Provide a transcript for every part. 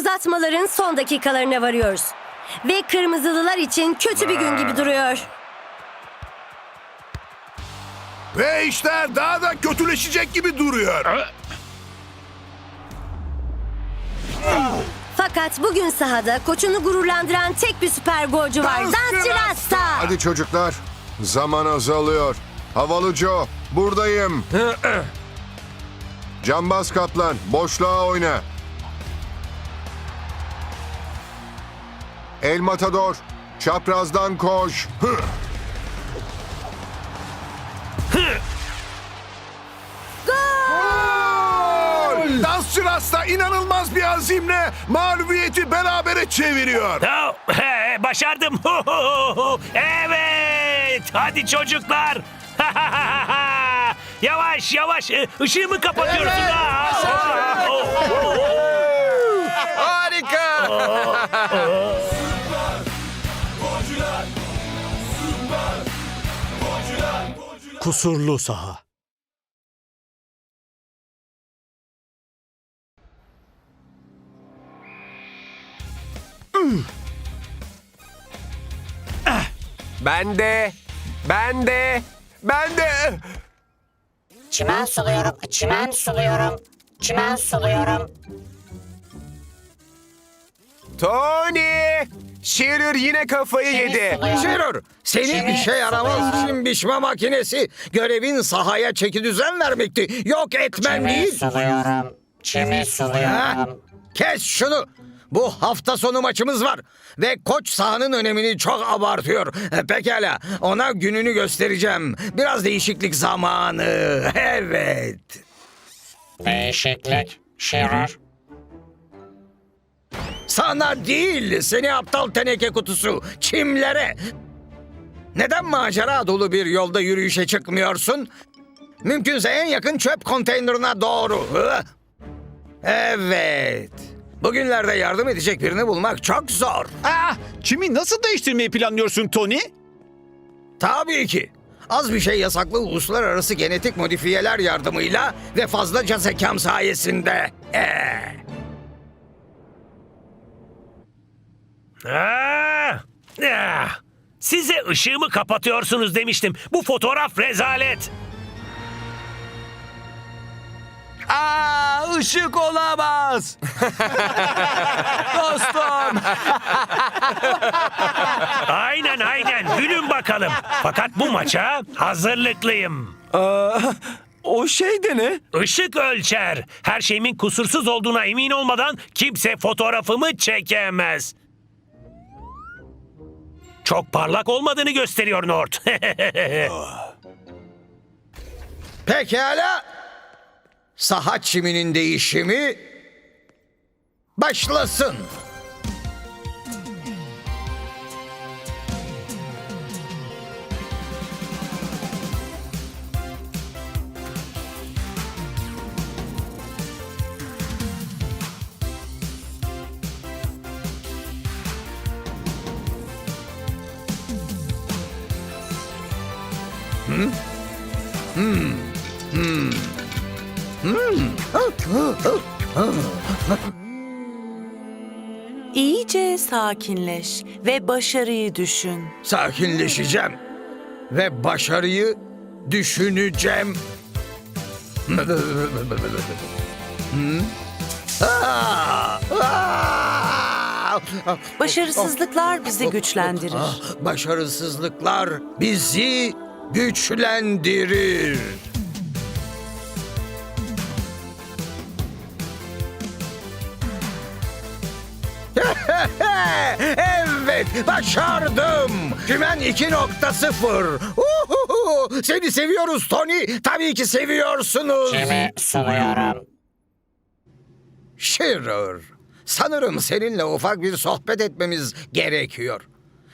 Uzatmaların son dakikalarına varıyoruz. Ve kırmızılılar için kötü bir gün gibi duruyor. Ve işler daha da kötüleşecek gibi duruyor. Fakat bugün sahada koçunu gururlandıran tek bir süper golcü var. Dansçı Dansçı Rasta. Rasta. Hadi çocuklar. Zaman azalıyor. Havalı Joe. Buradayım. Cambaz Kaplan. Boşluğa oyna. El Matador. Çaprazdan koş. Hı. Gol! Dansçı Rasta inanılmaz bir azimle mağlubiyeti berabere çeviriyor. Oh, he, başardım. evet. Hadi çocuklar. yavaş yavaş. Ee, Işığımı kapatıyorsun. Aa, oh, oh, oh. Harika. Kusurlu saha. Ben de. Ben de. Ben de. Çimen suluyorum, çimen suluyorum, çimen suluyorum. Tony. Shearer yine kafayı yedi. Şerur, seni işe yaramaz için biçme makinesi. Görevin sahaya çeki düzen vermekti. Yok etmen Çimi değil. suluyorum, çimi Ha? suluyorum. Kes şunu. Bu hafta sonu maçımız var. Ve koç sahanın önemini çok abartıyor. E, Pekala, ona gününü göstereceğim. Biraz değişiklik zamanı. Evet. Değişiklik, Shearer. Sana değil, seni aptal teneke kutusu. Çimlere. Neden macera dolu bir yolda yürüyüşe çıkmıyorsun? Mümkünse en yakın çöp konteynerına doğru. Evet. Bugünlerde yardım edecek birini bulmak çok zor. Ah, çimi nasıl değiştirmeyi planlıyorsun Tony? Tabii ki. Az bir şey yasaklı uluslararası genetik modifiyeler yardımıyla ve fazlaca zekam sayesinde. Ee. Ah, ah. Size ışığımı kapatıyorsunuz demiştim. Bu fotoğraf rezalet. Aa, ışık olamaz. Dostum. Aynen aynen. Gülün bakalım. Fakat bu maça hazırlıklıyım. O şey de ne? Işık ölçer. Her şeyimin kusursuz olduğuna emin olmadan kimse fotoğrafımı çekemez. Çok parlak olmadığını gösteriyor Nort. Pekala. Saha çiminin değişimi başlasın. İyice sakinleş ve başarıyı düşün. Sakinleşeceğim ve başarıyı düşüneceğim. Hı? Aa! Aa! Başarısızlıklar bizi güçlendirir. Başarısızlıklar bizi güçlendirir. Evet, başardım. Kümen 2.0. Uhuhu! Seni seviyoruz Tony. Tabii ki seviyorsunuz. Çimi suluyorum. Shearer, sanırım seninle ufak bir sohbet etmemiz gerekiyor.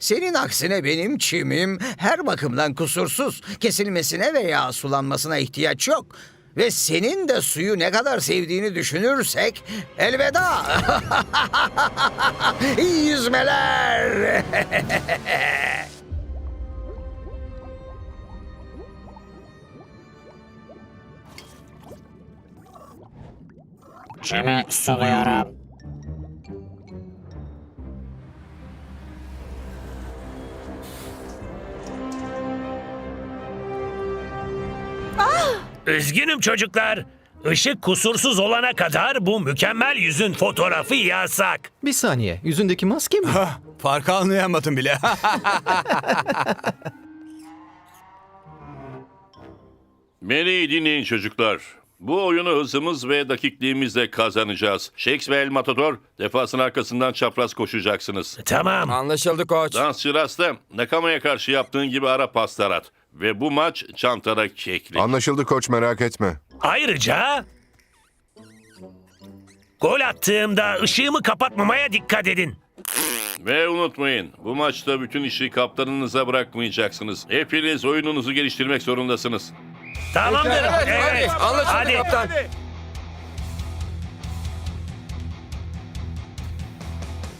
Senin aksine benim çimim her bakımdan kusursuz. Kesilmesine veya sulanmasına ihtiyaç yok. Ve senin de suyu ne kadar sevdiğini düşünürsek elveda. İyi yüzmeler. Çimi suluyorum. Üzgünüm çocuklar. Işık kusursuz olana kadar bu mükemmel yüzün fotoğrafı yasak. Bir saniye. Yüzündeki maske mi? Farkı anlayamadım bile. Beni dinleyin çocuklar. Bu oyunu hızımız ve dakikliğimizle kazanacağız. Shakes ve El Matador defasın arkasından çapraz koşacaksınız. Tamam. Anlaşıldı koç. Dansçı Rasta, Nakama'ya karşı yaptığın gibi ara paslar at. Ve bu maç çantada kekli. Anlaşıldı koç merak etme. Ayrıca gol attığımda ışığımı kapatmamaya dikkat edin. Ve unutmayın, bu maçta bütün işi kaptanınıza bırakmayacaksınız. Hepiniz oyununuzu geliştirmek zorundasınız. Tamamdır. Evet. Hadi.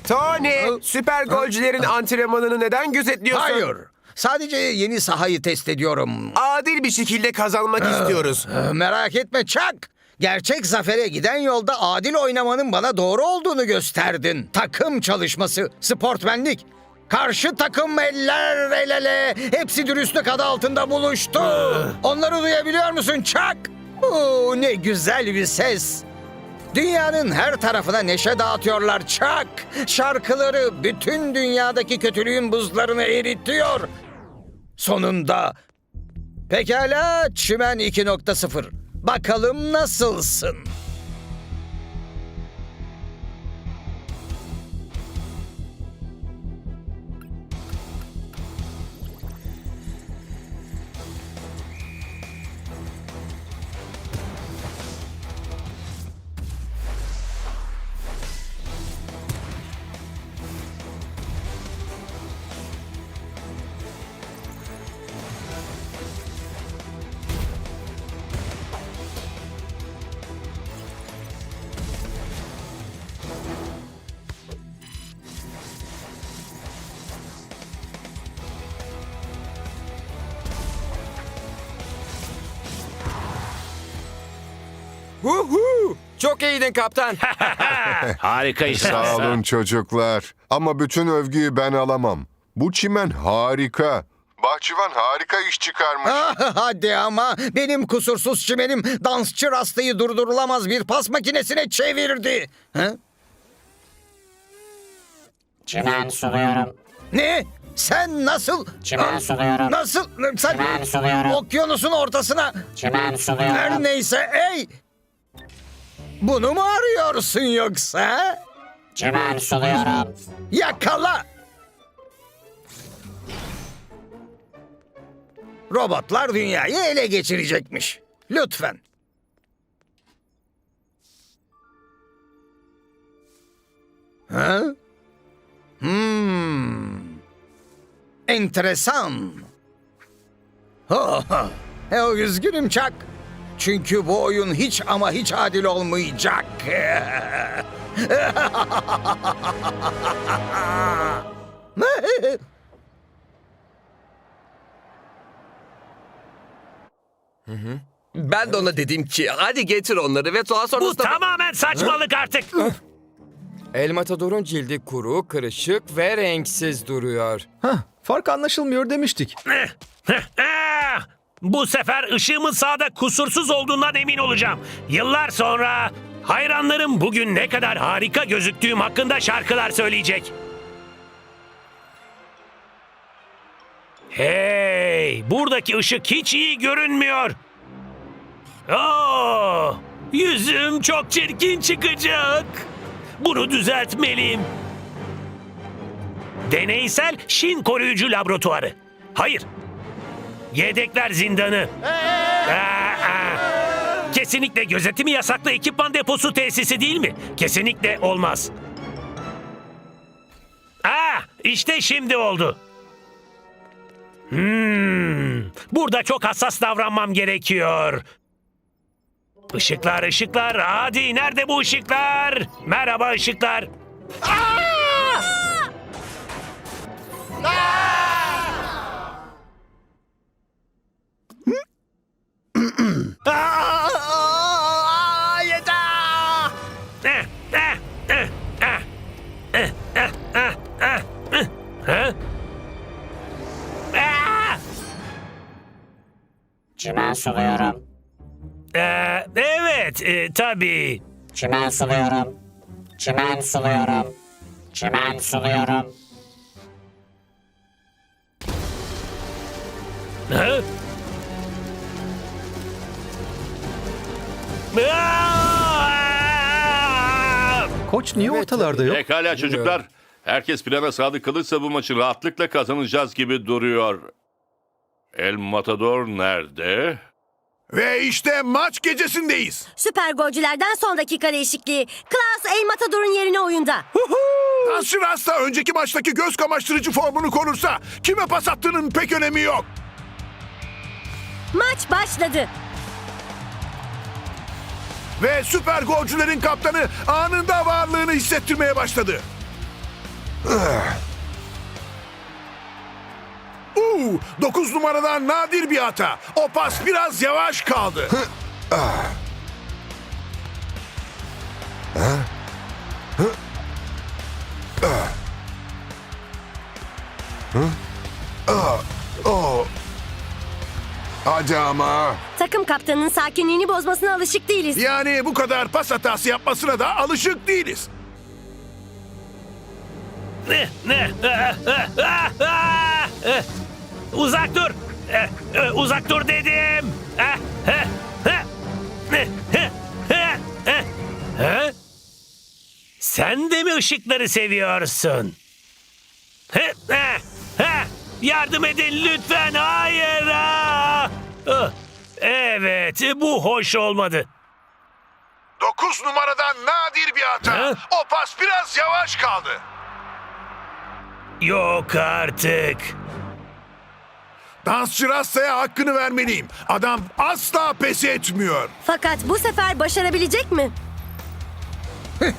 Tony, süper golcülerin antrenmanını neden gözetliyorsun? Hayır. Sadece yeni sahayı test ediyorum. Adil bir şekilde kazanmak istiyoruz. Ee, Merak etme Çak. Gerçek zafere giden yolda adil oynamanın bana doğru olduğunu gösterdin. Takım çalışması, sportmenlik. Karşı takım eller el ele. Hepsi dürüstlük adı altında buluştu. Onları duyabiliyor musun Çak? Oo, ne güzel bir ses. Dünyanın her tarafına neşe dağıtıyorlar Çak. Şarkıları bütün dünyadaki kötülüğün buzlarını eritiyor. Sonunda Pekala Çimen 2.0. Bakalım nasılsın? Çok iyiydin kaptan. Harika iş. Sağ olun çocuklar. Ama bütün övgüyü ben alamam. Bu çimen harika. Bahçıvan harika iş çıkarmış. Hadi ama benim kusursuz çimenim dansçı rastayı durdurulamaz bir pas makinesine çevirdi. Ha? Çimen suluyorum. Ne? Sen nasıl? Çimen Ha? suluyorum. Nasıl? Sen Çimen suluyorum. okyanusun ortasına. Çimen suluyorum. Her neyse ey. Bunu mu arıyorsun yoksa? Çimen suluyorum. Yakala! Robotlar dünyayı ele geçirecekmiş. Lütfen. Ha? Hmm. Enteresan. Oh, oh, üzgünüm Çak. Çünkü bu oyun hiç ama hiç adil olmayacak. Ben de ona dedim ki hadi getir onları ve daha Bu sonrasında... tamamen saçmalık artık. El Matador'un cildi kuru, kırışık ve renksiz duruyor. Hah, fark anlaşılmıyor demiştik. Ah! Bu sefer ışığımın sağda kusursuz olduğundan emin olacağım. Yıllar sonra hayranlarım bugün ne kadar harika gözüktüğüm hakkında şarkılar söyleyecek. Hey, buradaki ışık hiç iyi görünmüyor. Oo, yüzüm çok çirkin çıkacak. Bunu düzeltmeliyim. Deneysel Şin koruyucu laboratuvarı. Hayır. Yedekler zindanı. Aa, aa. Kesinlikle gözetimi yasaklı ekipman deposu tesisi değil mi? Kesinlikle olmaz. Aa, işte şimdi oldu. Hmm, burada çok hassas davranmam gerekiyor. Işıklar, ışıklar. Hadi nerede bu ışıklar? Merhaba ışıklar. Yeter! Eh, eh, Çimen suluyorum. Ee, evet, e, tabii. Çimen suluyorum. Çimen suluyorum. Çimen suluyorum. Ha? Koç niye Evet, ortalarda yok? Pekala çocuklar. Herkes plana sadık kalırsa bu maçı rahatlıkla kazanacağız gibi duruyor. El Matador nerede? Ve işte maç gecesindeyiz. Süper golcülerden son dakika değişikliği. Klaus El Matador'un yerine oyunda. Dansçı Rasta önceki maçtaki göz kamaştırıcı formunu korursa kime pas attığının pek önemi yok. Maç başladı. Ve süper golcülerin kaptanı anında varlığını hissettirmeye başladı. Uuu, 9 numaradan nadir bir hata. O pas biraz yavaş kaldı. Hadi ama. Takım kaptanının sakinliğini bozmasına alışık değiliz. Yani bu kadar pas hatası yapmasına da alışık değiliz. Ne? Ne? Ah, ah, ah, ah! Eh, Uzak dur. Eh, eh, Uzak dur dedim. Ah, eh, eh, eh, eh, eh, eh. Ha? Sen de mi ışıkları seviyorsun? Eh, eh. Yardım edin lütfen. Hayır. ah! Ah, Evet, bu hoş olmadı. 9 numaradan nadir bir hata. Ha? O pas biraz yavaş kaldı. Yok artık. Dansçı Rasta'ya hakkını vermeliyim. Adam asla pes etmiyor. Fakat bu sefer başarabilecek mi?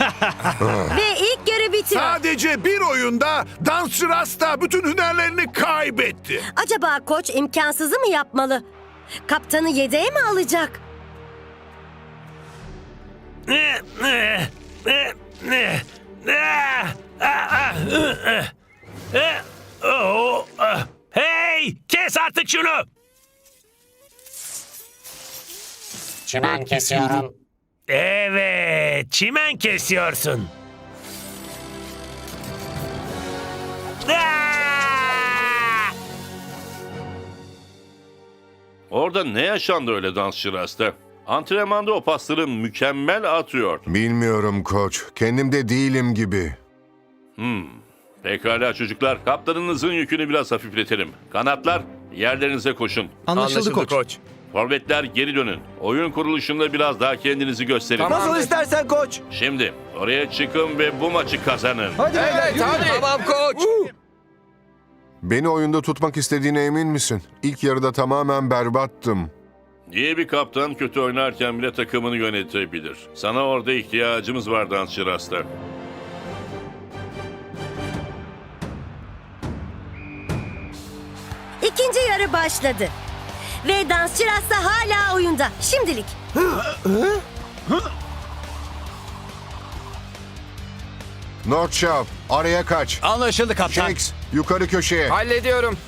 Ve ilk yarı bitiyor. Sadece bir oyunda Dansçı Rasta bütün hünerlerini kaybetti. Acaba koç imkansızı mı yapmalı? Kaptanı yedeğe mi alacak? Hey! Kes artık şunu! Çimen kesiyorum. Evet, çimen kesiyorsun. Orada ne yaşandı öyle dansçı Rasta? Antrenmanda o pasları mükemmel atıyor. Bilmiyorum koç. Kendimde değilim gibi. Pekala çocuklar, kaptanınızın yükünü biraz hafifletelim. Kanatlar, yerlerinize koşun. Anlaşıldı, koç. Forvetler geri dönün. Oyun kuruluşunda biraz daha kendinizi gösterin. Tamam. istersen koç. Şimdi oraya çıkın ve bu maçı kazanın. Hadi Evet hadi. Tamam koç. Beni oyunda tutmak istediğine emin misin? İlk yarıda tamamen berbattım. İyi bir kaptan kötü oynarken bile takımını yönetebilir. Sana orada ihtiyacımız var dansçı Rasta. İkinci yarı başladı. Ve dansçı Rasta hala oyunda. Şimdilik. Northshaw, araya kaç. Anlaşıldı kaptan. Shakes, yukarı köşeye. Hallediyorum.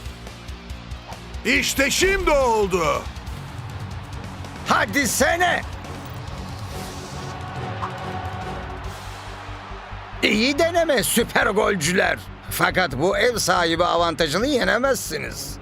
İşte şimdi oldu. Hadi sene. İyi deneme süper golcüler. Fakat bu ev sahibi avantajını yenemezsiniz.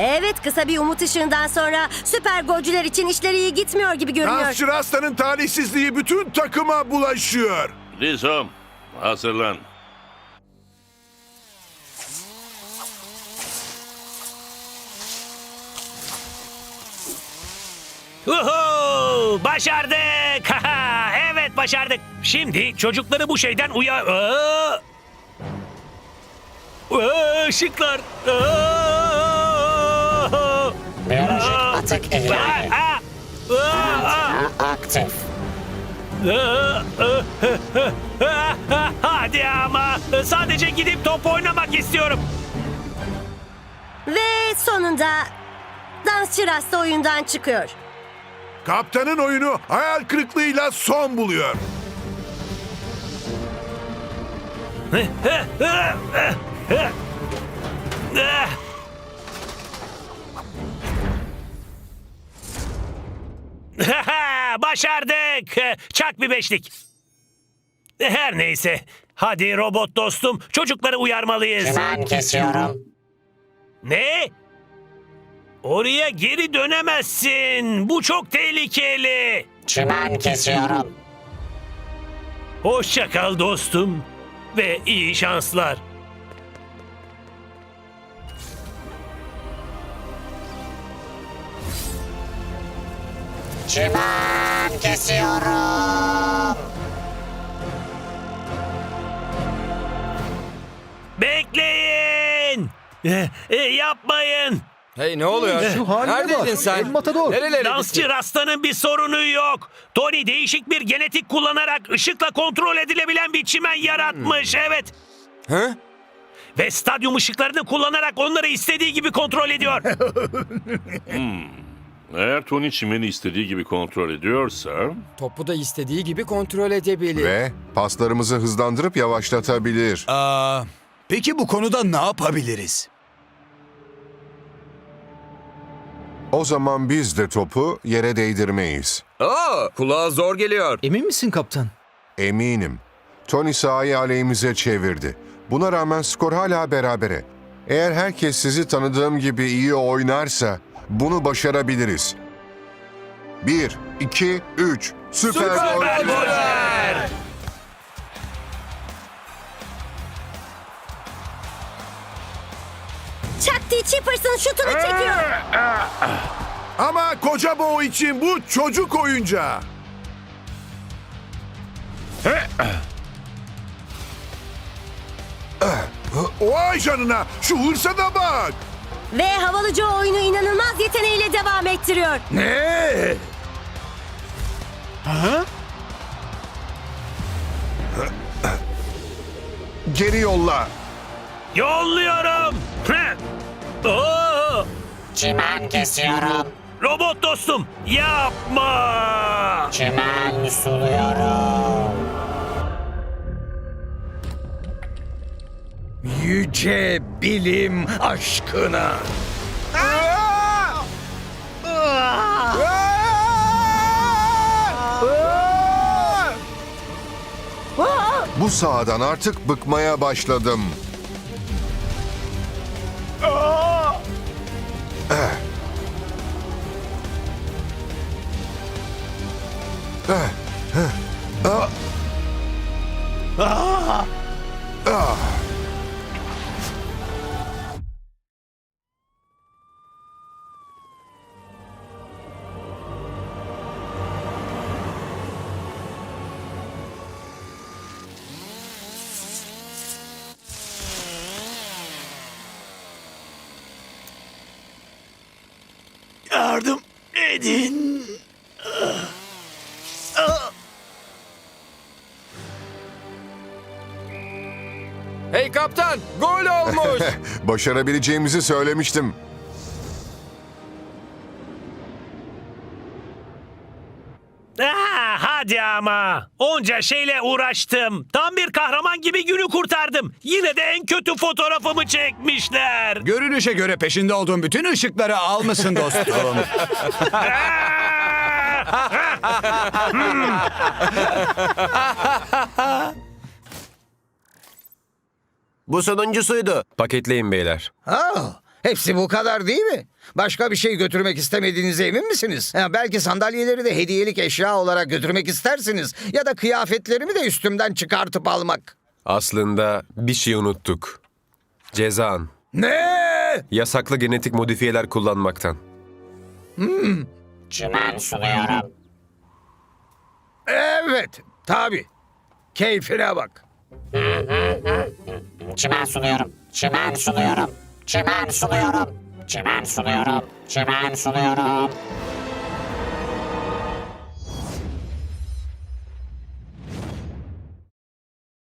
Evet kısa bir umut ışığından sonra süper golcüler için işleri iyi gitmiyor gibi görünüyor. Dansçı Rasta'nın talihsizliği bütün takıma bulaşıyor. Rizom, hazırlan. Uhu! Başardık! Haha, evet başardık. Şimdi çocukları bu şeyden uya... Aa! Aa, ışıklar! Aa! Aktif. Hadi ama sadece gidip top oynamak istiyorum. Ve sonunda dansçı Rasta oyundan çıkıyor. Kaptanın oyunu hayal kırıklığıyla son buluyor. Başardık. Çak bir beşlik. Her neyse. Hadi robot dostum. Çocukları uyarmalıyız. Çimen kesiyorum. Ne? Oraya geri dönemezsin. Bu çok tehlikeli. Çimen kesiyorum. Hoşça kal dostum. Ve iyi şanslar. Çimen kesiyorum. Bekleyin. Eh, eh, yapmayın. Hey ne oluyor? Neredeydin sen? Nerelere Dansçı gittin? Rasta'nın bir sorunu yok. Tony değişik bir genetik kullanarak ışıkla kontrol edilebilen bir çimen yaratmış. Evet. Hı? Ve stadyum ışıklarını kullanarak onları istediği gibi kontrol ediyor. Eğer Tony çimeni istediği gibi kontrol ediyorsa... Topu da istediği gibi kontrol edebilir. Ve paslarımızı hızlandırıp yavaşlatabilir. Aa, peki bu konuda ne yapabiliriz? O zaman biz de topu yere değdirmeyiz. Aa, kulağa zor geliyor. Emin misin kaptan? Eminim. Tony sahayı aleyhimize çevirdi. Buna rağmen skor hala berabere. Eğer herkes sizi tanıdığım gibi iyi oynarsa bunu başarabiliriz. 1, 2, 3. Süper, gol. Chuck D. Chippers'ın şutunu çekiyor. Ama koca boğ için bu çocuk oyuncağı. Vay canına şu hırsa da bak. Ve havalı Joe oyunu inanılmaz yeteneğiyle devam ettiriyor. Ne? Geri yolla. Yolluyorum. Oo! Çimen kesiyorum. Robot dostum yapma. Çimen suluyorum. Yüce bilim aşkına. Bu sahadan artık bıkmaya başladım. Eh. Eh. Hey kaptan, gol olmuş. Başarabileceğimizi söylemiştim. Ah, hadi ama. Onca şeyle uğraştım. Tam bir kahraman gibi günü kurtardım. Yine de en kötü fotoğrafımı çekmişler. Görünüşe göre peşinde olduğun bütün ışıkları almışsın dostum. Bu sonuncusuydu. Paketleyin beyler. Aa, hepsi bu kadar değil mi? Başka bir şey götürmek istemediğinize emin misiniz? Ha, belki sandalyeleri de hediyelik eşya olarak götürmek istersiniz. Ya da kıyafetlerimi de üstümden çıkartıp almak. Aslında bir şey unuttuk. Cezan. Ne? Yasaklı genetik modifiyeler kullanmaktan. Çimen suluyorum. Evet, tabii. Keyfine bak. Çimen suluyorum. Çimen suluyorum. Çimen suluyorum. Çimen suluyorum. Çimen suluyorum.